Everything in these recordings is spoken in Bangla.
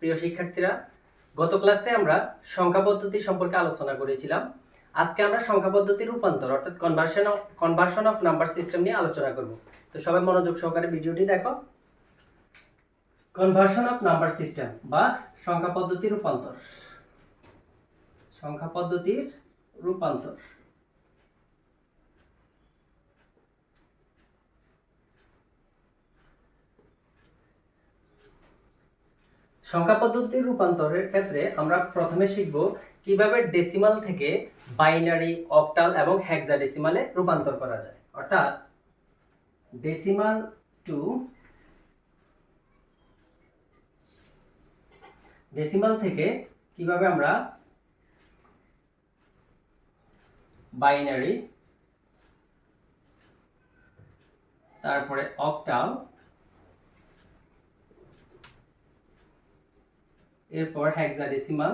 প্রিয় শিক্ষার্থীরা, গত ক্লাসে আমরা সংখ্যা পদ্ধতি সম্পর্কে আলোচনা করেছিলাম। আজকে আমরা সংখ্যা পদ্ধতির রূপান্তর, অর্থাৎ conversion conversion of number system নিয়ে আলোচনা করব। তো সবাই মনোযোগ সহকারে ভিডিওটি দেখো। কনভার্সন অফ নাম্বার সিস্টেম বা সংখ্যা পদ্ধতির রূপান্তর। সংখ্যা পদ্ধতির রূপান্তর। সংখ্যা পদ্ধতির রূপান্তরের ক্ষেত্রে আমরা প্রথমে শিখব কীভাবে ডেসিমাল থেকে বাইনারি অক্টাল এবং হেক্সাডেসিমালে রূপান্তর করা যায়। অর্থাৎ ডেসিমাল টু ডেসিমাল থেকে কীভাবে আমরা বাইনারি তারপরে অক্টাল এরপর হেক্সাডেসিমাল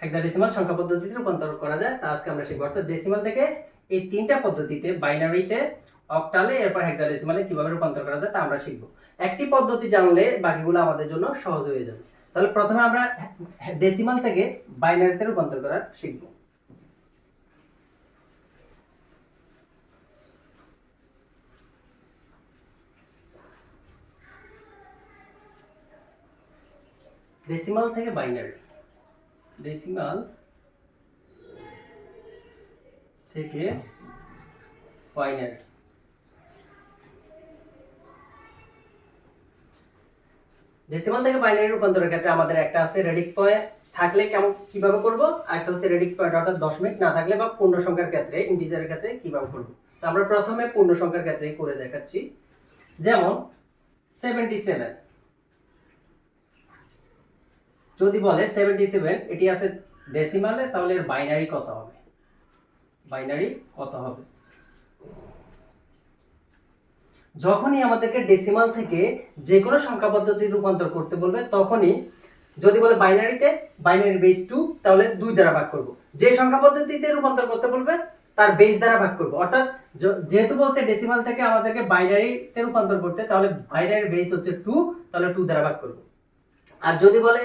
হেক্সাডেসিমাল সংখ্যা পদ্ধতিতে রূপান্তর করা যায়, তা আজকে আমরা শিখব। অর্থাৎ ডেসিমাল থেকে এই তিনটা পদ্ধতিতে বাইনারিতে অক্টালে এরপর হেক্সাডেসিমালে কীভাবে রূপান্তর করা যায়, তা আমরা শিখব। একটি পদ্ধতি জানলে বাকিগুলো আমাদের জন্য সহজ হয়ে যাবে। তাহলে প্রথমে আমরা ডেসিমাল থেকে বাইনারিতে রূপান্তর করা শিখব। ডেসিমাল থেকে বাইনারি ডেসিমাল থেকে বাইনারি ডেসিমাল থেকে বাইনারি রূপান্তরের ক্ষেত্রে আমাদের একটা আছে রেডিক্স পয়েন্ট থাকলে কেমন, কীভাবে করব? আর একটা হচ্ছে রেডিক্স পয়েন্ট অর্থাৎ দশমিক না থাকলে বা পূর্ণ সংখ্যার ক্ষেত্রে ইন্টিজারের ক্ষেত্রে কীভাবে করব? তো আমরা প্রথমে পূর্ণ সংখ্যার ক্ষেত্রে করে দেখাচ্ছি। যেমন সেভেন্টি সেভেন যদি বলে সেভেন্টি সেভেন এটি আছে ডেসিমালে তাহলে এর বাইনারি কত হবে? বাইনারি কত হবে? যখনই আমাদেরকে ডেসিমাল থেকে যে কোনো সংখ্যা পদ্ধতি রূপান্তর করতে বলবে, তখনই যদি বলে বাইনারিতে বাইনারি বেস টু তাহলে দুই দ্বারা ভাগ করব। যে সংখ্যা পদ্ধতিতে রূপান্তর করতে বলবে, তার বেস দ্বারা ভাগ করব। অর্থাৎ যেহেতু বলছে ডেসিমাল থেকে আমাদেরকে বাইনারিতে রূপান্তর করতে, তাহলে বাইনারি বেস হচ্ছে টু তাহলে টু দ্বারা ভাগ করব। আর যদি বলে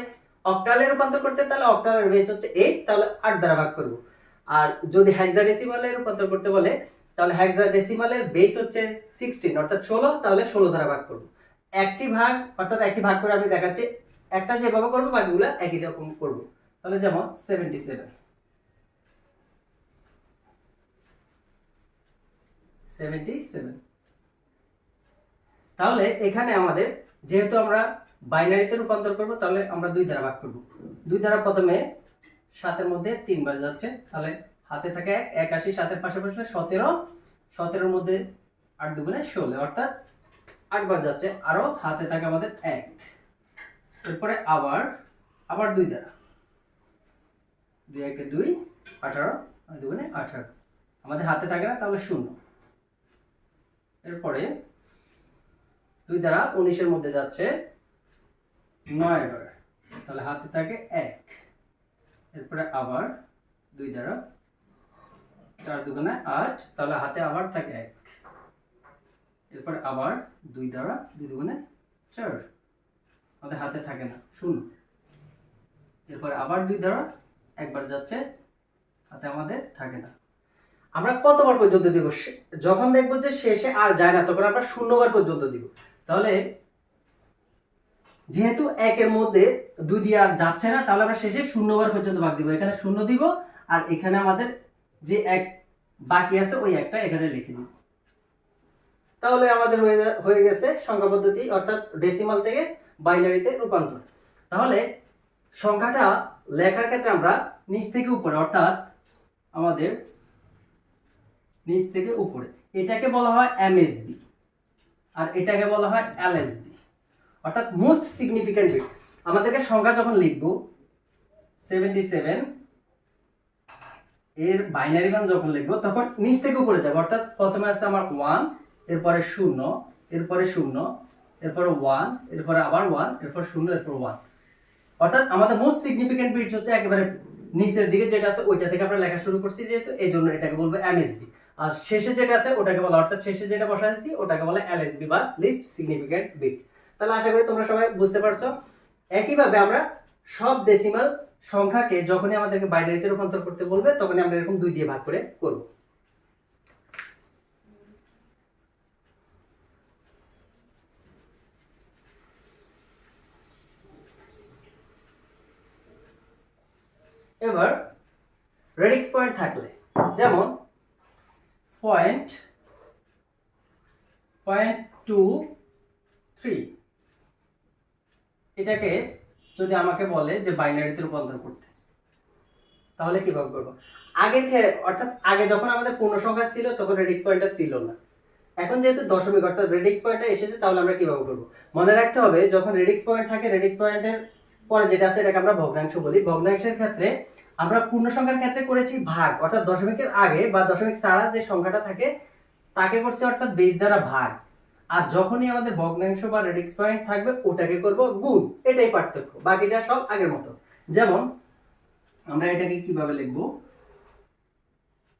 অক্টালে রূপান্তর করতে, তাহলে অক্টালের বেস হচ্ছে এইট তাহলে আট দ্বারা ভাগ করব। আর যদি হেক্সাডেসিমালে রূপান্তর করতে বলে, তাহলে হেক্সাডেসিমালের বেস হচ্ছে সিক্সটিন অর্থাৎ ষোলো, তাহলে ষোলো দ্বারা ভাগ করব। একটি ভাগ, অর্থাৎ একটি ভাগ করে আমি দেখাচ্ছি, একটা যেভাবে করব, বাকিগুলো একই রকম করব। তাহলে যেমন সেভেন্টি সেভেন সেভেন্টি সেভেন তাহলে এখানে আমাদের, যেহেতু আমরা বাইনারিতে রূপান্তর করব, তাহলে আমরা দুই দ্বারা ভাগ করব। দুই দ্বারা প্রথমে সাতের মধ্যে তিনবার যাচ্ছে, তাহলে হাতে থাকে এক এক আশি সাতের পাশাপাশি সতেরো, সতেরোর মধ্যে আট দুগুণে ষোলো, অর্থাৎ আটবার যাচ্ছে, আরও হাতে থাকে আমাদের এক। এরপরে আবার আবার দুই দ্বারা দুই একে দুই, আঠারো দুগুণে আঠারো। আমাদের হাতে থাকে না, তাহলে শূন্য। এরপরে দুই দ্বারা উনিশের মধ্যে যাচ্ছে নয় বার তাহলে হাতে থাকে এক। এরপরে আবার দুই দ্বারা চার দুগুণে আট, তাহলে হাতে আবার থাকে এক। এরপরে আবার দুই দ্বারা দুই দুগুণে চার। আমাদের হাতে থাকে না, শূন্য। এরপরে আবার দুই দ্বারা একবার যাচ্ছে, হাতে আমাদের থাকে না। আমরা কতবার পর্যন্ত দিব? যখন দেখব যে শেষে আর যায় না, তখন আমরা শূন্যবার পর্যন্ত দিব। তাহলে যেহেতু একের মধ্যে দুই দিয়ে আর যাচ্ছে না, তাহলে আমরা শেষে শূন্যবার পর্যন্ত ভাগ দিব। এখানে শূন্য দিব, আর এখানে আমাদের যে এক বাকি আছে, ওই একটা এখানে লিখে দিব। তাহলে আমাদের হয়ে হয়ে গেছে সংখ্যা পদ্ধতি, অর্থাৎ ডেসিমাল থেকে বাইনারিতে রূপান্তর। তাহলে সংখ্যাটা লেখার ক্ষেত্রে আমরা নিচ থেকে উপরে, অর্থাৎ আমাদের নিচ থেকে উপরে, এটাকে বলা হয় এমএসবি আর এটাকে বলা হয় এলএসবি অর্থাৎ মোস্ট সিগনিফিক্যান্ট বিট আমাদেরকে সংখ্যা যখন লিখব সেভেন্টি সেভেন এর বাইনারি মান যখন লিখব, তখন নিচ থেকে উপরে যাব। অর্থাৎ প্রথমে আছে আমার ওয়ান এরপরে শূন্য এরপরে শূন্য, এরপরে ওয়ান এরপরে আবার ওয়ান এরপর শূন্য, এরপর ওয়ান অর্থাৎ আমাদের মোস্ট সিগনিফিক্যান্ট বিটস হচ্ছে একেবারে নিচের দিকে, যেটা আছে ওইটা থেকে আমরা লেখা শুরু করছি, যেহেতু এই জন্য এটাকে বলব এমএসবি আর শেষে যেটা আছে ওটাকে বলা অর্থাৎ শেষে যেটা বসাইছি, ওটাকে বলে এলএসবি বা লিস্ট সিগনিফিকেন্ট বিট তাহলে আশা করি তোমরা সবাই বুঝতে পারছ। একইভাবে আমরা সব ডেসিমাল সংখ্যাকে যখনই আমাদেরকে বাইনারিতে রূপান্তর করতে বলবে, তখনই আমরা এরকম দুই দিয়ে ভাগ করে করব। এবার রেডিক্স পয়েন্ট থাকলে, যেমন পয়েন্ট পয়েন্ট টু থ্রি এটাকে যদি আমাকে বলে যে বাইনারিতে রূপান্তর করতে, তাহলে কীভাবে করব? আগের অর্থাৎ আগে যখন আমাদের পূর্ণ সংখ্যা ছিল, তখন রেডিক্স পয়েন্টটা ছিল না। এখন যেহেতু দশমিক, অর্থাৎ রেডিক্স পয়েন্টটা এসেছে, তাহলে আমরা কীভাবে করব? মনে রাখতে হবে, যখন রেডিক্স পয়েন্ট থাকে রেডিক্স পয়েন্টের পরে যেটা আছে, এটাকে আমরা ভগ্নাংশ বলি। ভগ্নাংশের ক্ষেত্রে আমরা পূর্ণ সংখ্যার ক্ষেত্রে করেছি ভাগ, অর্থাৎ দশমিকের আগে বা দশমিক ছাড়া যে সংখ্যাটা থাকে, তাকে করছি অর্থাৎ বেস দ্বারা ভাগ। আর যখনই আমাদের ভগ্নাংশ বা রেডিক্স পয়েন্ট থাকবে, ওটাকে করব গুণ। এটাই পার্থক্য। বাকিটা সব আগের মতো। যেমন, আমরা এটাকে কীভাবে লিখব?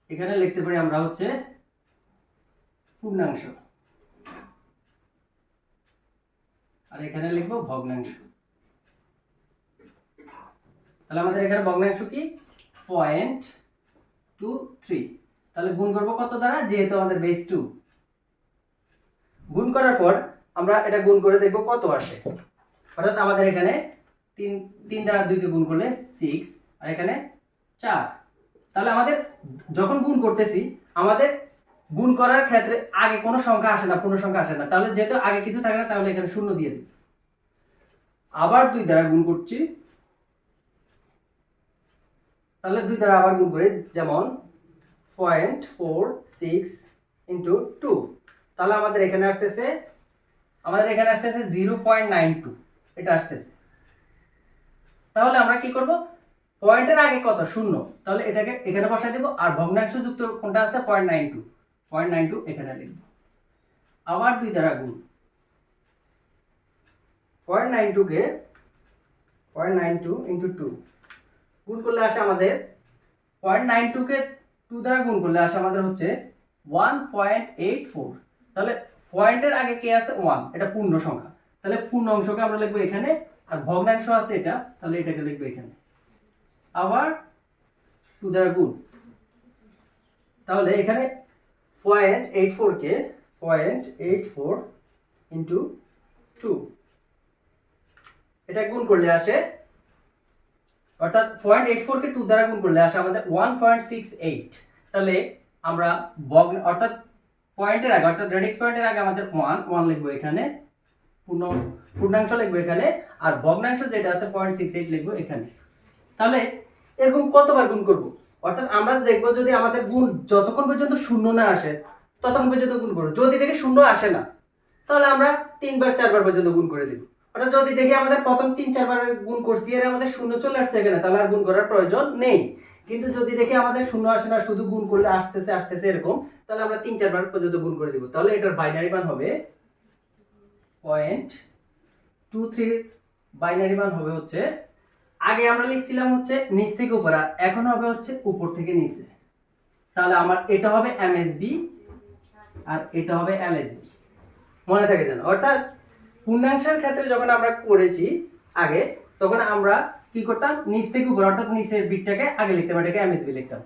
এখানে লিখতে পারি আমরা হচ্ছে পূর্ণাংশ। আর এখানে লিখব ভগ্নাংশ। তাহলে আমাদের এখানে ভগ্নাংশ কি? Point two three. তাহলে গুণ করব কত দ্বারা? যেহেতু আমাদের বেস টু গুণ করার পর আমরা এটা গুণ করে দেখব কত আসে। অর্থাৎ আমাদের এখানে তিন তিন দ্বারা দুইকে গুণ করলে সিক্স আর এখানে চার। তাহলে আমাদের যখন গুণ করতেছি, আমাদের গুণ করার ক্ষেত্রে আগে কোনো সংখ্যা আসে না, পূর্ণ সংখ্যা আসে না। তাহলে যেহেতু আগে কিছু থাকে না, তাহলে এখানে শূন্য দিয়ে দিই। আবার দুই দ্বারা গুণ করছি। তাহলে দুই দ্বারা আবার গুণ করি, যেমন point four six into two তাহলে আমাদের এখানে আসতেছে, আমাদের এখানে আসতেছে জিরো পয়েন্ট নাইন টু, এটা আসতেছে। তাহলে আমরা কি করব? পয়েন্টের আগে কত? শূন্য। তাহলে এটাকে এখানে বসাই দেবো, আর ভগ্নাংশ যুক্ত কোনটা আছে? Point nine two. Point nine two এখানে লিখব। আবার দুই দ্বারা গুণ। পয়েন্ট নাইন টুকে point nine two into two. গুণ করলে আসে আমাদের, পয়েন্ট নাইন টুকে টু দ্বারা গুণ করলে আসে আমাদের হচ্ছে ওয়ান পয়েন্ট এইট ফোর। তাহলে পয়েন্টের আগে কে আছে ওয়ান এটা পূর্ণ সংখ্যা। তাহলে পূর্ণ অংশকে আমরা লিখব এখানে, আর ভগ্নাংশ আছে এটা, তাহলে এটাকে লিখব এখানে। আবার টু দ্বারা গুণ। তাহলে এখানে পয়েন্ট এইট ফোরকে point eight four into two এটা গুণ করলে আসে, অর্থাৎ পয়েন্ট এইট ফোরকে টু দ্বারা গুণ করলে আসে আমাদের ওয়ান পয়েন্ট সিক্স এইট তাহলে আমরা ভগ্ন, অর্থাৎ পয়েন্টের আগে, অর্থাৎ রেডিক্স পয়েন্টের আগে আমাদের ওয়ান ওয়ান লিখব এখানে, পূর্ণ, পূর্ণাংশ লিখব এখানে, আর ভগ্নাংশ যেটা আছে পয়েন্ট সিক্স এইট লিখব এখানে। তাহলে এরকম কতবার গুণ করব? অর্থাৎ আমরা দেখব যদি আমাদের গুণ যতক্ষণ পর্যন্ত শূন্য না আসে, ততক্ষণ পর্যন্ত গুণ করব। যদি দেখি শূন্য আসে না, তাহলে আমরা তিনবার, চারবার পর্যন্ত গুণ করে দিব। অর্থাৎ যদি দেখি আমাদের প্রথম তিন, চারবার গুণ করছি, এর আমাদের শূন্য চলে আসছে এখানে, তাহলে আর গুণ করার প্রয়োজন নেই। কিন্তু যদি দেখি আমাদের শূন্য আসে না, শুধু গুণ করলে আসতেছে আসতেছে এরকম তাহলে আমরা তিন চারবার পর্যন্ত গুণ করে দিব। তাহলে এটার বাইনারি মান হবে পয়েন্ট টু থ্রির বাইনারি মান হবে হচ্ছে, আগে আমরা লিখছিলাম হচ্ছে নিচ থেকে উপর, আর এখন হবে হচ্ছে উপর থেকে নিচে। তাহলে আমার এটা হবে এমএসবি আর এটা হবে এলএসবি মনে থাকে যেন। অর্থাৎ পূর্ণাংশের ক্ষেত্রে যখন আমরা করেছি আগে, তখন আমরা কি করতাম? নিচ থেকে উপর, অর্থাৎ নিচের বিটটাকে আগে লিখতাম, এটাকে এমএসবি লিখতাম।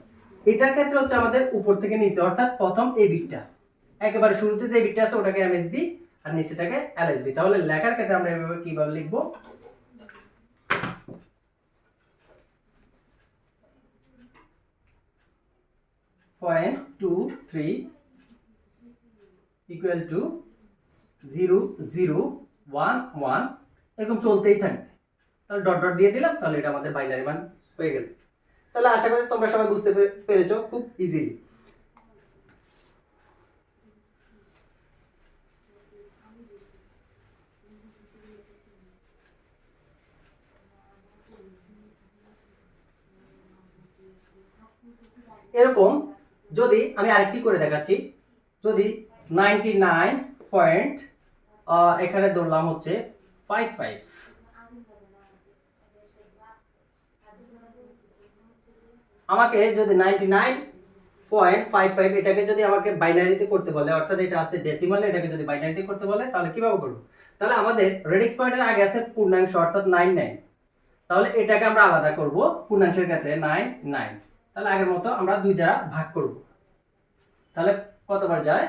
এটার ক্ষেত্রে হচ্ছে আমাদের উপর থেকে নিচে, অর্থাৎ প্রথম এই বিটটা একেবারে শুরুতে যে বিটটা আছে, ওটাকে এমএসবি আর নিচেটাকে এলএসবি তাহলে লেখার ক্ষেত্রে আমরা এভাবে কীভাবে লিখব? Point two three equal to zero zero one one এরকম চলতেই থাকবে। তাহলে ডট ডট দিয়ে দিলাম, তাহলে এটা আমাদের বাইনারি মান হয়ে গেল। তাহলে আশা করি তোমরা সবাই বুঝতে পেরেছ, খুব ইজিলি এরকম যদি আমি আরেকটি করে দেখাচ্ছি, যদি নাইনটি নাইন পয়েন্ট এখানে ধরলাম হচ্ছে ফাইভ ফাইভ আমাকে যদি ninety nine point five five এটাকে যদি আমাকে বাইনারিতে করতে বলে, অর্থাৎ এটা আছে ডেসিমালে এটাকে যদি বাইনারিতে করতে বলে, তাহলে কীভাবে করব? তাহলে আমাদের রেডিক্স পয়েন্টের আগে আছে পূর্ণাংশ, অর্থাৎ নাইন নাইন তাহলে এটাকে আমরা আলাদা করব, পূর্ণাংশের ক্ষেত্রে নাইন নাইন তাহলে আগের মতো আমরা দুই দ্বারা ভাগ করব। তাহলে কতবার যায়?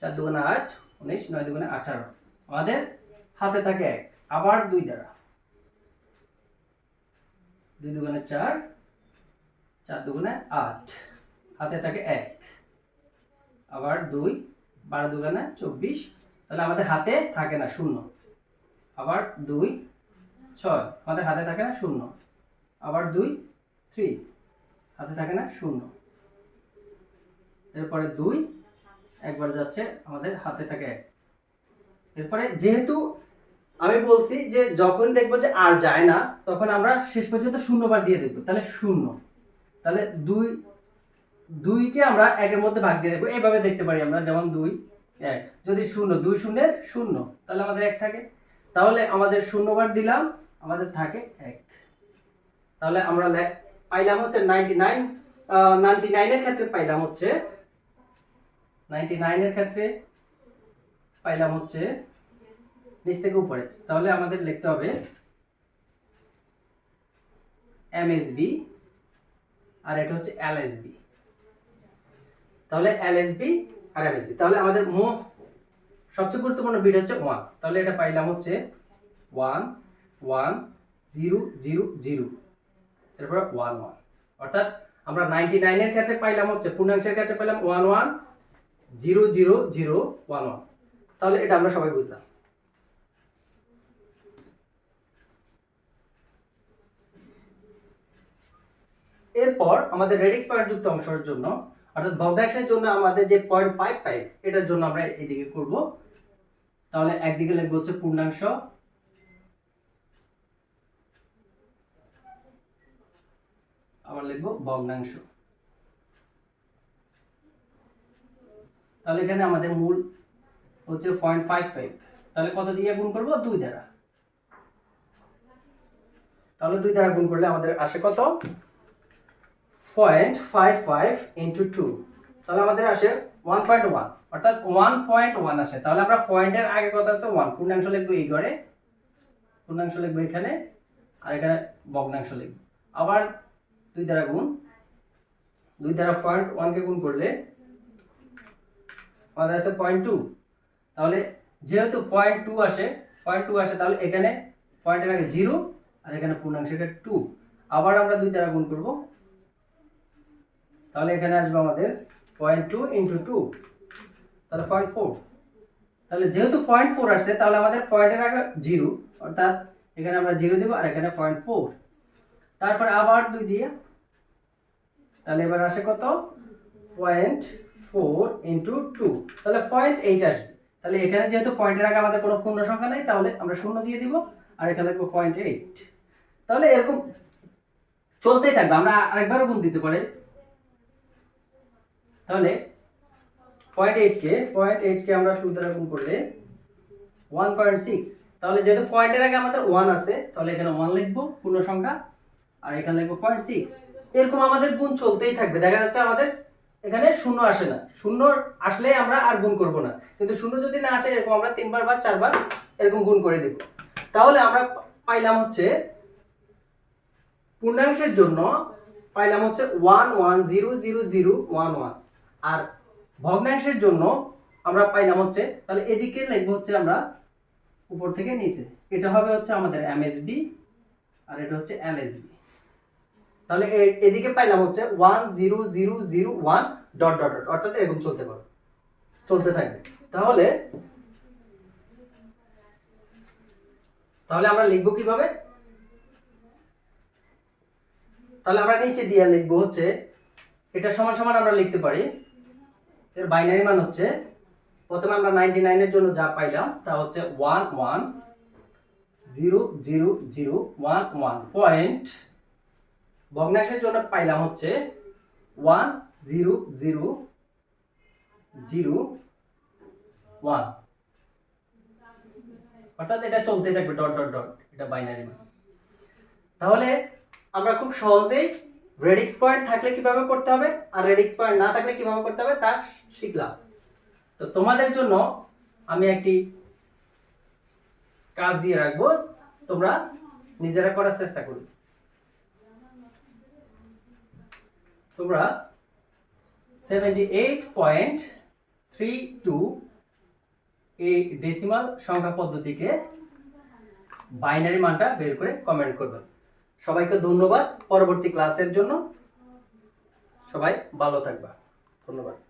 চার দুগুণে আট, উনিশ, নয় দুগুণে আঠারো। আমাদের হাতে থাকে এক, আবার দুই দ্বারা। দুই দুগুণে চার চার দুগুণে আট। হাতে থাকে এক। আবার দুই, বারো দুগুণে চব্বিশ। তাহলে আমাদের হাতে থাকে না শূন্য। আবার দুই, ছয়। আমাদের হাতে থাকে না শূন্য। আবার দুই, থ্রি। হাতে থাকে না শূন্য। এরপরে দুই, একবার যাচ্ছে আমাদের হাতে থাকে এক। এরপরে যেহেতু আমি বলছি যে যখন দেখব যে আর যায় না, তখন আমরা শেষ পর্যন্ত শূন্যবার দিয়ে দেখব। তাহলে শূন্য। তাহলে দুই, দুইকে আমরা একের মধ্যে ভাগ দিয়ে দেখব। এইভাবে দেখতে পারি আমরা, যেমন দুই, এক। যদি শূন্য, দুই শূন্যের শূন্য, তাহলে আমাদের এক থাকে। তাহলে আমাদের শূন্যবার দিলাম, আমাদের থাকে এক। তাহলে আমরা পাইলাম হচ্ছে নাইনটি নাইন নাইনটি নাইনের ক্ষেত্রে পাইলাম হচ্ছে নাইনটি নাইনের ক্ষেত্রে পাইলাম হচ্ছে নিচ থেকে উপরে। তাহলে আমাদের লিখতে হবে এমএসবি আর এটা হচ্ছে এলএসবি। তাহলে এলএসবি আর এমএসবি তাহলে আমাদের মো সবচেয়ে গুরুত্বপূর্ণ বিট হচ্ছে ওয়ান তাহলে এটা পাইলাম হচ্ছে one one zero zero zero এরপরে ওয়ান ওয়ান অর্থাৎ আমরা নাইনটি নাইনের ক্ষেত্রে পাইলাম হচ্ছে, পূর্ণাংশের ক্ষেত্রে পাইলাম one one zero zero zero one one তাহলে এটা আমরা সবাই বুঝলাম। এরপর আমাদের রেডিক্স পয়েন্ট যুক্ত অংশের জন্য, অর্থাৎ ভগ্নাংশের জন্য আমাদের যে পয়েন্ট ফাইভ ফাইভ এটার জন্য আমরা এদিকে করব। তাহলে একদিকে লিখব হচ্ছে পূর্ণাংশ। আবার লিখব ভগ্নাংশ। তাহলে এখানে আমাদের মূল হচ্ছে পয়েন্ট ফাইভ ফাইভ তাহলে কত দিয়ে গুণ করব? দুই দ্বারা। তাহলে দুই দ্বারা গুণ করলে আমাদের আসে কত? Point five five into two তাহলে আমাদের আসে ওয়ান পয়েন্ট ওয়ান অর্থাৎ ওয়ান পয়েন্ট ওয়ান আসে। তাহলে আমরা পয়েন্টের আগে কথা আছে? ওয়ান পূর্ণাংশ লিখব এই ঘরে। পূর্ণাংশ লিখব এখানে, আর এখানে ভগ্নাংশ লিখব। আবার দুই দ্বারা গুণ। দুই দ্বারা পয়েন্ট ওয়ানকে গুণ করলে আমাদের আছে পয়েন্ট টু তাহলে যেহেতু পয়েন্ট টু আসে পয়েন্ট টু আসে, তাহলে এখানে পয়েন্টের আগে জিরো আর এখানে পূর্ণাংশের টু আবার আমরা দুই দ্বারা গুণ করব। তাহলে এখানে আসবে আমাদের পয়েন্ট টু ইন্টু টু তাহলে পয়েন্ট ফোর তাহলে যেহেতু পয়েন্ট ফোর আসছে, তাহলে আমাদের পয়েন্টের আগে জিরো অর্থাৎ এখানে আমরা জিরো দেবো আর এখানে পয়েন্ট ফোর তারপর আবার দুই দিয়ে, তাহলে এবার আসে কত? পয়েন্ট ফোর ইন্টু টু তাহলে পয়েন্ট এইট আসবে। তাহলে এখানে যেহেতু পয়েন্টের আগে আমাদের কোনো পূর্ণ সংখ্যা নেই, তাহলে আমরা শূন্য দিয়ে দিব আর এখানে লিখব পয়েন্ট এইট তাহলে এরকম চলতেই থাকবে, আমরা আরেকবারও গুণ দিতে পারি। তাহলে পয়েন্ট এইট কে পয়েন্ট এইট কে আমরা টু দ্বারা গুণ করলে ওয়ান পয়েন্ট সিক্স তাহলে যেহেতু পয়েন্টের আগে আমাদের ওয়ান আছে, তাহলে এখানে ওয়ান লিখব পূর্ণ সংখ্যা আর এখানে লিখব পয়েন্ট সিক্স এরকম আমাদের গুণ চলতেই থাকবে, দেখা যাচ্ছে আমাদের এখানে শূন্য আসে না। শূন্য আসলে আমরা আর গুণ করব না। কিন্তু শূন্য যদি না আসে, এরকম আমরা তিনবার বা চারবার এরকম গুণ করে দেব। তাহলে আমরা পাইলাম হচ্ছে, পূর্ণাংশের জন্য পাইলাম হচ্ছে one one zero zero zero one one আর ভগ্নাংশের জন্য আমরা পাইলাম হচ্ছে, তাহলে এদিকে লিখব হচ্ছে আমরা উপর থেকে নিচে। এটা হবে হচ্ছে আমাদের এমএসবি আর এটা হচ্ছে এলএসবি তাহলে এদিকে পাইলাম হচ্ছে one zero zero zero one dot dot dot অর্থাৎ এরকম চলতে পারে চলতে থাকবে। তাহলে তাহলে আমরা লিখব কীভাবে? তাহলে আমরা নিচে দিয়ে লিখব হচ্ছে, এটা সমান সমান আমরা লিখতে পারি। এর বাইনারি মান হচ্ছে, প্রথমে আমরা নাইনটি নাইনের জন্য যা পাইলাম, তা হচ্ছে one one zero zero zero one one point ভগ্নাংশের জন্য পাইলাম হচ্ছে one zero zero zero one অর্থাৎ এটা চলতে থাকবে ডট ডট ডট এটা বাইনারি মান। তাহলে আমরা খুব সহজেই রেডিক্স পয়েন্ট থাকলে কীভাবে করতে হবে? আর রেডিক্স পয়েন্ট না থাকলে কীভাবে করতে হবে? তা শিখলাম। তো তোমাদের জন্য আমি একটি কাজ দিয়ে রাখব। তোমরা নিজেরা করার চেষ্টা করবে তোমরা seventy eight point three two এই ডেসিমাল সংখ্যা পদ্ধতিকে বাইনারি মানটা বের করে কমেন্ট করবেন সবাইকে ধন্যবাদ পরবর্তী ক্লাসের জন্য। সবাই ভালো থাকবা। ধন্যবাদ।